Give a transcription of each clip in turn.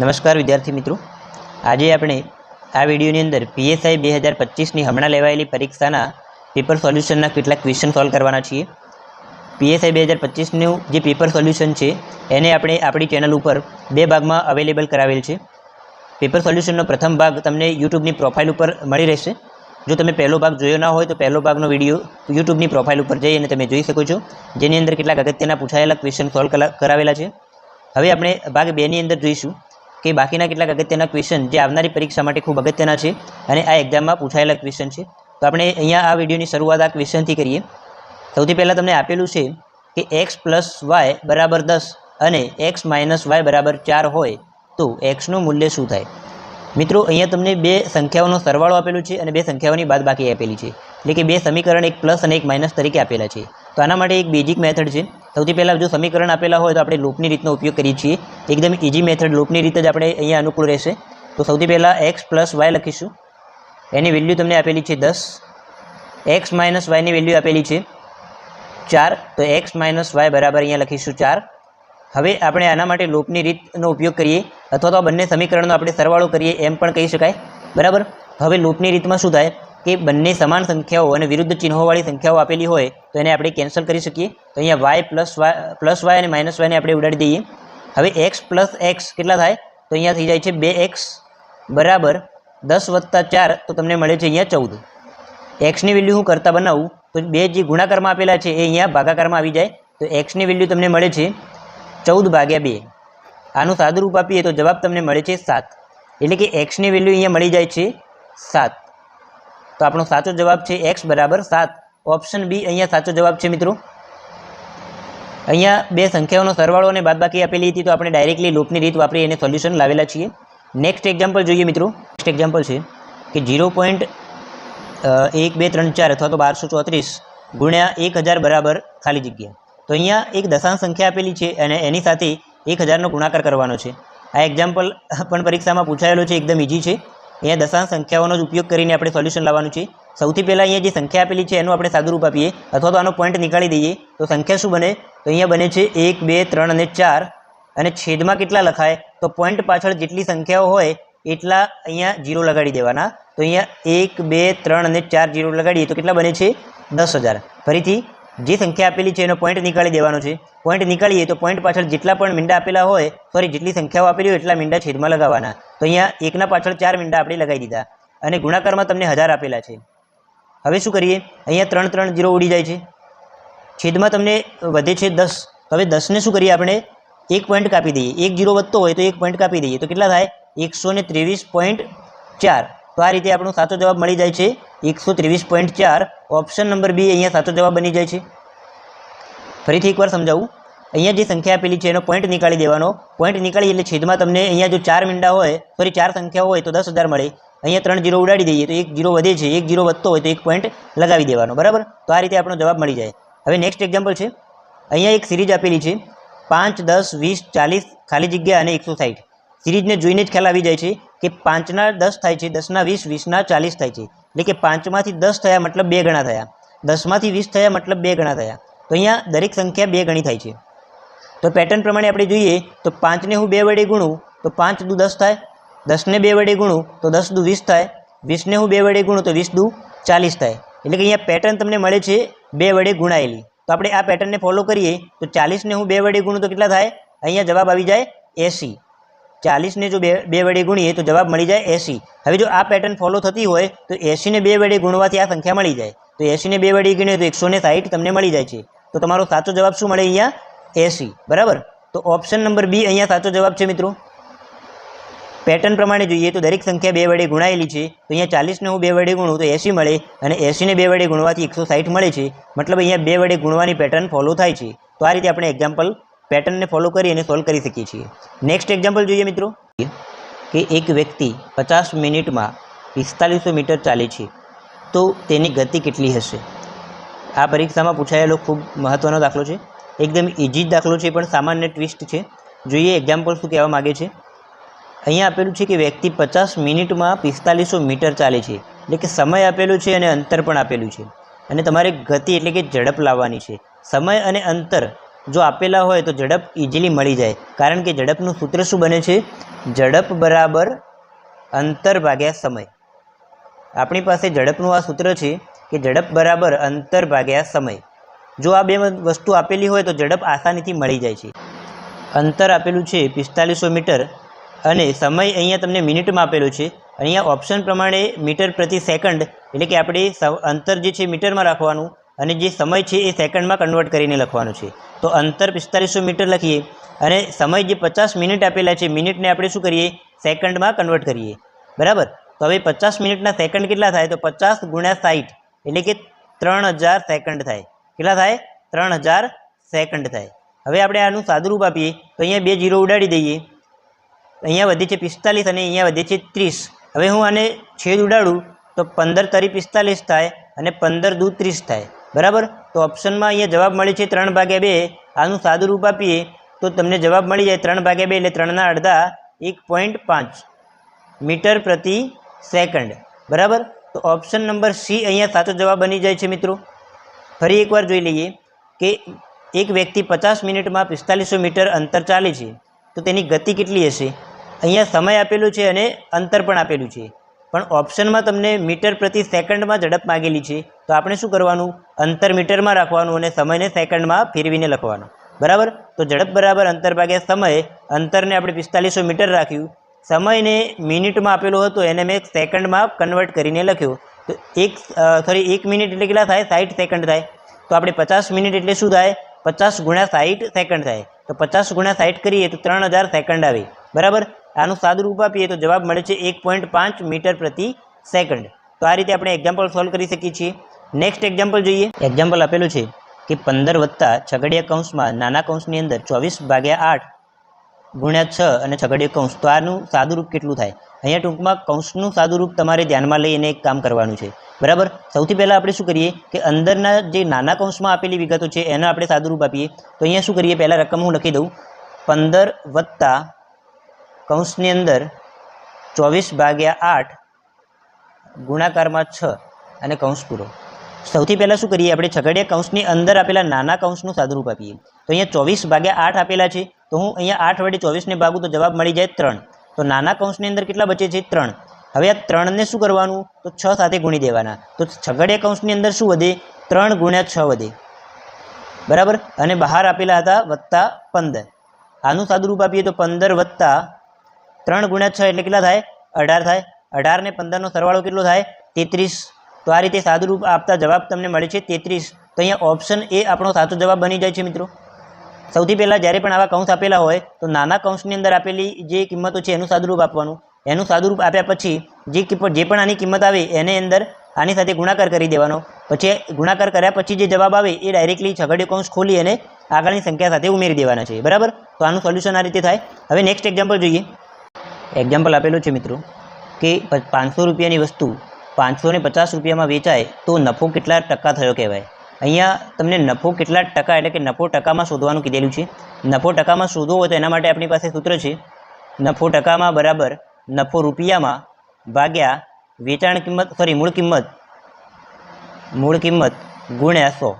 નમસ્કાર વિદ્યાર્થી મિત્રો. આજે આપણે આ વિડીયોની અંદર પીએસઆઈ બે હજાર પચીસની હમણાં લેવાયેલી પરીક્ષાના પેપર સોલ્યુશનના કેટલાક ક્વેશ્ચન સોલ્વ કરવાના છીએ. પીએસઆઈ બે હજાર પચીસનું જે પેપર સોલ્યુશન છે, એને આપણે આપણી ચેનલ ઉપર બે ભાગમાં અવેલેબલ કરાવેલ છે. પેપર સોલ્યુશનનો પ્રથમ ભાગ તમને યુટ્યુબની પ્રોફાઇલ ઉપર મળી રહેશે. જો તમે પહેલો ભાગ જોયો ના હોય તો પહેલો ભાગનો વીડિયો યુટ્યુબની પ્રોફાઇલ ઉપર જઈ અને તમે જોઈ શકો છો. જેની અંદર કેટલાક અગત્યના પૂછાયેલા ક્વેશ્ચન સોલ્વ કરાવેલા છે. હવે આપણે ભાગ બેની અંદર જોઈશું. કે બાકીના કેટલાક અગત્યના ક્વેશ્ચન જે આવનારી પરીક્ષા માટે ખૂબ અગત્યના છે અને આ એક્ઝામમાં પૂછાયેલા ક્વેશ્ચન છે. તો આપણે અહીંયા આ વિડીયોની શરૂઆત આ ક્વેશ્ચનથી કરીએ. સૌથી પહેલાં તમને આપેલું છે કે એક્સ પ્લસ વાય બરાબર દસ અને એક્સ માઇનસ વાય બરાબર ચાર હોય તો એક્સનું મૂલ્ય શું થાય? મિત્રો, અહીંયા તમને બે સંખ્યાઓનો સરવાળો આપેલો છે અને બે સંખ્યાઓની બાદબાકી આપેલી છે. એટલે કે બે સમીકરણ એક પ્લસ અને એક માઇનસ તરીકે આપેલા છે. તો આના માટે એક બેઝિક મેથડ છે. સૌથી પહેલાં જો સમીકરણ આપેલા હોય તો આપણે લૂપની રીતનો ઉપયોગ કરીએ છીએ. એકદમ ઇઝી મેથડ લૂપની રીતે જ આપણે અહીંયા અનુકૂળ રહેશે. તો સૌથી પહેલાં એક્સ પ્લસ વાય લખીશું. એની વેલ્યુ તમને આપેલી છે દસ. એક્સ માઇનસ વાયની વેલ્યુ આપેલી છે ચાર. તો એક્સ માઇનસ વાય બરાબર અહીંયા લખીશું ચાર. હવે આપણે આના માટે લૂપની રીતનો ઉપયોગ કરીએ. અથવા તો આ બંને સમીકરણનો આપણે સરવાળો કરીએ એમ પણ કહી શકાય. બરાબર? હવે લૂપની રીતમાં શું થાય? કે બંને સમાન સંખ્યાઓ અને વિરુદ્ધ ચિહ્નોવાળી સંખ્યાઓ આપેલી હોય, તો એને આપણે કેન્સલ કરી શકીએ. તો અહીંયા Y plus Y plus Y અને માઇનસ વાયને આપણે ઉડાડી દઈએ. હવે એક્સ પ્લસ એક્સ કેટલા થાય? તો અહીંયા થઈ જાય છે બે એક્સ બરાબર દસ વત્તા ચાર, તો તમને મળે છે અહીંયા ચૌદ. એક્સની વેલ્યુ હું કરતાં બનાવું, તો બે જે ગુણાકારમાં આપેલા છે એ અહીંયા ભાગાકારમાં આવી જાય. તો એક્સની વેલ્યુ તમને મળે છે ચૌદ ભાગ્યા બે. આનું સાદું રૂપ આપીએ તો જવાબ તમને મળે છે સાત. એટલે કે એક્સની વેલ્યુ અહીંયા મળી જાય છે સાત. તો આપણો સાચો જવાબ છે એક્સ બરાબર સાત. ઓપ્શન બી અહીંયા સાચો જવાબ છે, મિત્રો. અહીંયા બે સંખ્યાઓનો સરવાળો અને બાદબાકી આપેલી હતી, તો આપણે ડાયરેક્ટલી લૂપની રીત વાપરી એને સોલ્યુશન લાવેલા છીએ. નેક્સ્ટ એક્ઝામ્પલ જોઈએ, મિત્રો. નેક્સ્ટ એક્ઝામ્પલ છે કે ઝીરો પોઈન્ટ એક, બે, ત્રણ, ચાર અથવા તો બારસો ચોત્રીસ ગુણ્યા એક હજાર બરાબર ખાલી જગ્યા. તો અહીંયા એક દશાંશ સંખ્યા આપેલી છે અને એની સાથે એક હજારનો ગુણાકાર કરવાનો છે. આ એક્ઝામ્પલ પણ પરીક્ષામાં પૂછાયેલો છે, એકદમ ઇઝી છે. અહીંયા દશાંશ સંખ્યાઓનો જ ઉપયોગ કરીને આપણે સોલ્યુશન લાવવાનું છે. સૌથી પહેલાં અહીંયા જે સંખ્યા આપેલી છે, એનું આપણે સાદુરૂપ આપીએ. અથવા તો આનો પોઈન્ટ નીકાળી દઈએ. તો સંખ્યા શું બને? તો અહીંયા બને છે એક, બે, ત્રણ અને ચાર. અને છેદમાં કેટલા લખાય? તો પોઈન્ટ પાછળ જેટલી સંખ્યાઓ હોય, એટલા અહીંયા જીરો લગાડી દેવાના. તો અહીંયા એક, બે, ત્રણ અને ચાર જીરો લગાડીએ તો કેટલા બને છે? દસ ફરીથી જે સંખ્યા આપેલી છે, એનો પોઈન્ટ નીકાળી દેવાનો છે. પોઈન્ટ નીકાળીએ તો પોઈન્ટ પાછળ જેટલા પણ મીંડા આપેલા હોય સોરી જેટલી સંખ્યાઓ આપેલી હોય, એટલા મીંડા છેદમાં લગાવવાના તો અહીંયા એકના પાછળ ચાર મીંડા આપણે લગાવી દીધા. અને ગુણાકારમાં તમને હજાર આપેલા છે. હવે શું કરીએ? અહીંયા ત્રણ ત્રણ જીરો ઉડી જાય છે. છેદમાં તમને વધે છે દસ. હવે દસને શું કરીએ આપણે? એક પોઈન્ટ કાપી દઈએ. એક જીરો વધતો હોય તો એક પોઈન્ટ કાપી દઈએ. તો કેટલા થાય? એકસો ત્રેવીસ પોઈન્ટ ચાર. તો આ રીતે આપણો સાચો જવાબ મળી જાય છે. એકસો ત્રેવીસ પોઈન્ટ ચાર ઓપ્શન નંબર બી અહીંયા સાચો જવાબ બની જાય છે. ફરીથી એકવાર સમજાવું. અહીંયા જે સંખ્યા આપેલી છે એનો પોઈન્ટ નીકાળી દેવાનો. પોઈન્ટ નીકાળી એટલે છેદમાં તમને અહીંયા જો ચાર મીંડા હોય સોરી ચાર સંખ્યા હોય તો દસ હજાર મળે. અહીંયા ત્રણ જીરો ઉડાડી દઈએ તો એક જીરો વધે છે, એક જીરો વધતો હોય તો એક પોઈન્ટ લગાવી દેવાનો. બરાબર? તો આ રીતે આપણો જવાબ મળી જાય. હવે નેક્સ્ટ એક્ઝામ્પલ છે. અહીંયા એક સિરીજ આપેલી છે. પાંચ, દસ, વીસ, ચાલીસ, ખાલી જગ્યા અને એકસો સાઠ સિરીઝને જોઈને જ ખ્યાલ આવી જાય છે કે પાંચના દસ થાય છે, દસના વીસ, વીસના ચાલીસ થાય છે. એટલે કે પાંચમાંથી દસ થયા મતલબ બે ગણા થયા. દસમાંથી વીસ થયા મતલબ બે ગણા થયા. તો અહીંયા દરેક સંખ્યા બે ગણી થાય છે. તો પેટર્ન પ્રમાણે આપણે જોઈએ, તો પાંચને હું બે વડે ગુણું, તો પાંચ દુ દસ થાય. દસને બે વડે ગુણું, તો દસ દુ વીસ થાય. વીસને હું બે વડે ગુણું, તો વીસ દુ ચાલીસ થાય. એટલે કે અહીંયા પેટર્ન તમને મળે છે બે વડે ગુણાયેલી. તો આપણે આ પેટર્નને ફોલો કરીએ, તો ચાલીસને હું બે વડે ગુણું તો કેટલા થાય? અહીંયા જવાબ આવી જાય એંસી. ચાલીસને જો બે બે વડે ગુણીએ તો જવાબ મળી જાય એંસી. હવે જો આ પેટર્ન ફોલો થતી હોય તો એંસીને બે વડે ગુણવાથી આ સંખ્યા મળી જાય. તો એંસીને બે વડે ગુણીએ તો એકસો સાઠ તમને મળી જાય છે. તો તમારો સાચો જવાબ શું મળે અહીંયા? એંસી. બરાબર? તો ઓપ્શન નંબર બી અહીંયા સાચો જવાબ છે મિત્રો. પેટર્ન પ્રમાણે જોઈએ તો દરેક સંખ્યા બે વડે ગુણાયેલી છે. તો અહીંયા ચાલીસને હું બે વડે ગુણું તો એંસી મળે અને એંસીને બે વડે ગુણવાથી એકસો સાહીઠ મળે છે. મતલબ અહીંયા બે વડે ગુણવાની પેટર્ન ફોલો થાય છે. તો આ રીતે આપણે એક્ઝામ્પલ પેટર્નને ફોલો કરી અને સોલ્વ કરી શકીએ છીએ. નેક્સ્ટ એક્ઝામ્પલ જોઈએ મિત્રો. કે એક વ્યક્તિ પચાસ મિનિટમાં પિસ્તાલીસો મીટર ચાલે છે. તો તેની ગતિ કેટલી હશે? આ પરીક્ષામાં પૂછાયેલો ખૂબ મહત્ત્વનો દાખલો છે. એકદમ ઇઝી દાખલો છે, પણ સામાન્ય ટ્વિસ્ટ છે. જોઈએ એક્ઝામ્પલ શું કહેવા માગે છે. અહીંયા આપેલું છે કે વ્યક્તિ પચાસ મિનિટમાં પિસ્તાલીસો મીટર ચાલે છે. એટલે કે સમય આપેલું છે અને અંતર પણ આપેલું છે. અને તમારે ગતિ એટલે કે ઝડપ લાવવાની છે. સમય અને અંતર જો આપેલા હોય તો ઝડપ ઇઝીલી મળી જાય. કારણ કે ઝડપનું સૂત્ર શું બને છે? ઝડપ બરાબર અંતર ભાગ્યા સમય. આપણી પાસે ઝડપનું આ સૂત્ર છે કે ઝડપ બરાબર અંતર ભાગ્યા સમય. જો આ બે વસ્તુ આપેલી હોય તો ઝડપ આસાનીથી મળી જાય છે. અંતર આપેલું છે પિસ્તાલીસો મીટર અને સમય અહીંયા તમને મિનિટમાં આપેલો છે. અહીંયા ઓપ્શન પ્રમાણે મીટર પ્રતિ સેકન્ડ એટલે કે આપણે અંતર જે છે મીટરમાં રાખવાનું અને જે સમય છે એ સેકન્ડમાં કન્વર્ટ કરીને લખવાનું છે. તો અંતર પિસ્તાલીસો મીટર લખીએ અને સમય જે પચાસ મિનિટ આપેલા છે, મિનિટને આપણે શું કરીએ? સેકન્ડમાં કન્વર્ટ કરીએ. બરાબર? તો હવે પચાસ મિનિટના સેકન્ડ કેટલા થાય? તો પચાસ ગુણ્યા સાઠ એટલે કે ત્રણ હજાર સેકન્ડ થાય. કેટલા થાય? ત્રણ હજાર સેકન્ડ થાય. હવે આપણે આનું સાદુરૂપ આપીએ. તો અહીંયા બે જીરો ઉડાડી દઈએ. અહીંયા વધે છે પિસ્તાલીસ અને અહીંયા વધે છે ત્રીસ. હવે હું આને છેદ ઉડાડું તો પંદર તરી પિસ્તાલીસ થાય અને પંદર દૂ ત્રીસ થાય. બરાબર? તો ઓપ્શનમાં અહીંયા જવાબ મળે છે ત્રણ ભાગ્યા બે. આનું સાદું રૂપ આપીએ તો તમને જવાબ મળી જાય ત્રણ ભાગ્યા બે એટલે ત્રણના અડધા એક પોઈન્ટ પાંચ મીટર પ્રતિ સેકન્ડ. બરાબર? તો ઓપ્શન નંબર સી અહીંયા સાચો જવાબ બની જાય છે મિત્રો. ફરી એકવાર જોઈ લઈએ કે એક વ્યક્તિ પચાસ મિનિટમાં પિસ્તાલીસો મીટર અંતર ચાલે છે. તો તેની ગતિ કેટલી હશે? અહીંયા સમય આપેલો છે અને અંતર પણ આપેલું છે. પણ ઓપ્શનમાં તમને મીટર પ્રતિ સેકન્ડમાં ઝડપ માગેલી છે. તો આપણે શું કરવાનું? અંતર મીટરમાં રાખવાનું અને સમયને સેકન્ડમાં ફેરવીને લખવાનું. બરાબર? તો ઝડપ બરાબર અંતર ભાગ્યા સમય અંતરને આપણે પિસ્તાલીસો મીટર રાખ્યું. સમયને મિનિટમાં આપેલો હતો એને મેં સેકન્ડમાં કન્વર્ટ કરીને લખ્યો. તો એક સોરી એક મિનિટ એટલે કેટલા થાય? સાઠ સેકન્ડ થાય. તો આપણે પચાસ મિનિટ એટલે શું થાય? પચાસ ગુણ્યા સાઠ સેકન્ડ થાય. તો પચાસ ગુણ્યા સાઠ કરીએ તો ત્રણ હજાર સેકન્ડ આવે. બરાબર? આનું સાદું રૂપ આપીએ તો જવાબ મળે છે એક પોઈન્ટ પાંચ મીટર પ્રતિ સેકન્ડ તો આ રીતે આપણે એક્ઝામ્પલ સોલ્વ કરી શકીએ છીએ. નેક્સ્ટ એક્ઝામ્પલ જોઈએ. એક્ઝામ્પલ આપેલું છે કે પંદર વત્તા છગડિયા કૌંસમાં નાના કૌંસની અંદર ચોવીસ ભાગ્યા આઠ ગુણ્યા છ અને છગડીય કૌંસ. તો આનું સાદું રૂપ કેટલું થાય? અહીંયા ટૂંકમાં કૌંસનું સાદું રૂપ તમારે ધ્યાનમાં લઈને એક કામ કરવાનું છે. બરાબર? સૌથી પહેલાં આપણે શું કરીએ કે અંદરના જે નાના કૌંસમાં આપેલી વિગતો છે, એના આપણે સાદું રૂપ આપીએ. તો અહીંયા શું કરીએ? પહેલાં રકમ હું દઉં. પંદર વત્તા કૌંસની અંદર ચોવીસ ભાગ્યા આઠ ગુણાકારમાં છ અને કૌંસ પૂરો. સૌથી પહેલાં શું કરીએ આપણે? છગડિયા કૌંસની અંદર આપેલા નાના કૌંસનું સાદુરૂપ આપીએ. તો અહીંયા ચોવીસ ભાગ્યા આઠ આપેલા છે. તો હું અહીંયા આઠ વડે ચોવીસને ભાગું તો જવાબ મળી જાય ત્રણ. તો નાના કૌંસની અંદર કેટલા બચે છે? ત્રણ. હવે આ ત્રણને શું કરવાનું? તો છ સાથે ગુણી દેવાના. તો છગડિયા કૌંસની અંદર શું વધે? ત્રણ ગુણ્યા છ વધે. બરાબર? અને બહાર આપેલા હતા વત્તા પંદર. આનું સાદુરૂપ આપીએ તો પંદર વત્તા ત્રણ ગુણ્યા છ એટલે કેટલા થાય? અઢાર થાય. અઢાર ને પંદરનો સરવાળો કેટલો થાય? તેત્રીસ. તો આ રીતે સાદુરૂપ આપતા જવાબ તમને મળે છે તેત્રીસ. તો અહીંયા ઓપ્શન એ આપણો સાચો જવાબ બની જાય છે, મિત્રો. સૌથી પહેલાં જ્યારે પણ આવા કૌંસ આપેલા હોય, તો નાના કૌંસની અંદર આપેલી જે કિંમતો છે એનું સાદુરૂપ આપવાનું. એનું સાદુરૂપ આપ્યા પછી જે જે પણ આની કિંમત આવે, એને અંદર આની સાથે ગુણાકાર કરી દેવાનો. પછી ગુણાકાર કર્યા પછી જે જવાબ આવે, એ ડાયરેક્ટલી છગડીયો કૌંસ ખોલી અને આગળની સંખ્યા સાથે ઉમેરી દેવાના છે. બરાબર? તો આનું સોલ્યુશન આ રીતે થાય. હવે નેક્સ્ટ એક્ઝામ્પલ જોઈએ. એક્ઝામ્પલ આપેલું છે મિત્રો, કે પાંચસો રૂપિયાની વસ્તુ પાંચસો ને પચાસ રૂપિયામાં વેચાય તો નફો કેટલા ટકા થયો કહેવાય. અહીંયા તમને નફો કેટલા ટકા એટલે કે નફો ટકામાં શોધવાનું કીધેલું છે. નફો ટકામાં શોધવો હોય તો એના માટે આપણી પાસે સૂત્ર છે. નફો ટકામાં બરાબર નફો રૂપિયામાં ભાગ્યા વેચાણ કિંમત સોરી મૂળ કિંમત મૂળ કિંમત ગુણ્યા સો.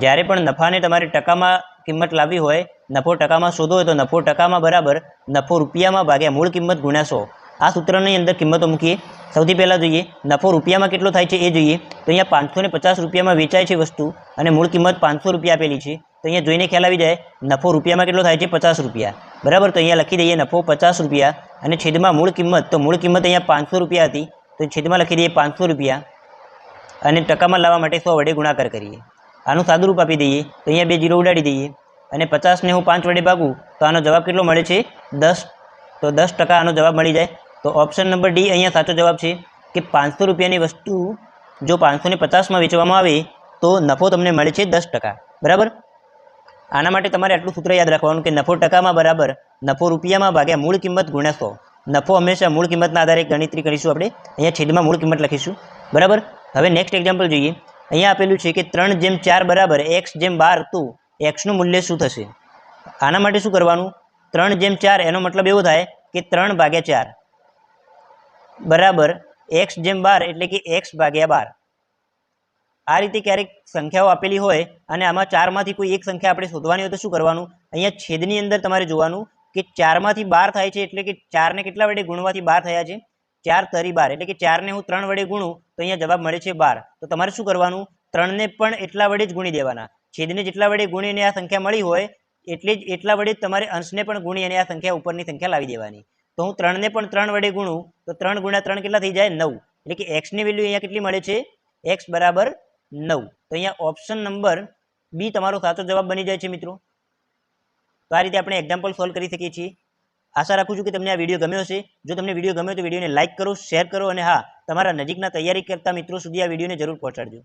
જ્યારે પણ નફાને તમારે ટકામાં કિંમત લાવી હોય, નફો ટકામાં શોધો હોય તો નફો ટકામાં બરાબર, નફો રૂપિયામાં ભાગ્યા મૂળ કિંમત ગુણ્યા સો. આ સૂત્રની અંદર કિંમતો મૂકીએ. સૌથી પહેલાં જોઈએ, નફો રૂપિયામાં કેટલો થાય છે એ જોઈએ. તો અહીંયા પાંચસો ને પચાસ રૂપિયામાં વેચાય છે વસ્તુ અને મૂળ કિંમત પાંચસો રૂપિયા આપેલી છે. તો અહીંયા જોઈને ખ્યાલ આવી જાય, નફો રૂપિયામાં કેટલો થાય છે? પચાસ રૂપિયા. બરાબર, તો અહીંયા લખી દઈએ નફો પચાસ રૂપિયા અને છેદમાં મૂળ કિંમત. તો મૂળ કિંમત અહીંયા પાંચસો રૂપિયા હતી. તો છેદમાં લખી દઈએ પાંચસો રૂપિયા અને ટકામાં લાવવા માટે સો વડે ગુણાકાર કરીએ. આનું સાદુરૂપ આપી દઈએ, તો અહીંયા બે જીરો ઉડાડી દઈએ. અને પચાસને હું પાંચ વડે ભાગું, તો આનો જવાબ કેટલો મળે છે? દસ. તો દસ ટકા આનો જવાબ મળી જાય. તો ઓપ્શન નંબર ડી અહીંયા સાચો જવાબ છે કે પાંચસો રૂપિયાની વસ્તુ જો પાંચસો ને પચાસમાં વેચવામાં આવે, તો નફો તમને મળે છે દસ ટકા. બરાબર? આના માટે તમારે આટલું સૂત્ર યાદ રાખવાનું કે નફો ટકામાં બરાબર, નફો રૂપિયામાં ભાગ્યા મૂળ કિંમત ગુણ્યા નફો હંમેશા મૂળ કિંમતના આધારે ગણતરી કરીશું આપણે. અહીંયા છેદમાં મૂળ કિંમત લખીશું. બરાબર? હવે નેક્સ્ટ એક્ઝામ્પલ જોઈએ. અહીંયા આપેલું છે કે ત્રણ જેમ ચાર બરાબર એક્સ જેમ બાર, તો એક્સનું મૂલ્ય શું થશે? આના માટે શું કરવાનું? ત્રણ જેમ ચાર, એનો મતલબ એવો થાય કે ત્રણ ભાગ્યા ચાર. બરાબર એક્સ જેમ બાર એટલે કે એક્સ ભાગ્યા બાર. આ રીતે ક્યારેક સંખ્યાઓ આપેલી હોય અને આમાં ચારમાંથી કોઈ એક સંખ્યા આપણે શોધવાની હોય તો શું કરવાનું? અહીંયા છેદની અંદર તમારે જોવાનું કે ચારમાંથી બાર થાય છે એટલે કે ચારને કેટલા વડે ગુણવાથી બાર થયા છે? ચાર તરી બાર, એટલે કે ચારને હું ત્રણ વડે ગુણું, તો અહીંયા જવાબ મળે છે બાર. તો તમારે શું કરવાનું? ત્રણને પણ એટલા વડે જ ગુણી દેવાના. છેદને જેટલા વડે ગુણીને આ સંખ્યા મળી હોય, એટલે જ એટલા વડે તમારે અંશને પણ ગુણી અને આ સંખ્યા ઉપરની સંખ્યા લાવી દેવાની. તો હું ત્રણને પણ ત્રણ વડે ગુણું, તો ત્રણ ગુણ્યા ત્રણ કેટલા થઈ જાય? નવ. એટલે કે એક્સની વેલ્યુ અહીંયા કેટલી મળે છે? એક્સ બરાબર નવ. તો અહીંયા ઓપ્શન નંબર બી તમારો સાચો જવાબ બની જાય છે, મિત્રો. તો આ રીતે આપણે એક્ઝામ્પલ સોલ્વ કરી શકીએ છીએ. આશા રાખું છું કે તમને આ વીડિયો ગમ્યો હશે. જો તમને વીડિયો ગમ્યો તો વિડીયોને લાઇક કરો શેર કરો અને હા, તમારા નજીકના તૈયારી કરતા મિત્રો સુધી આ વિડીયોને જરૂર પહોંચાડજો.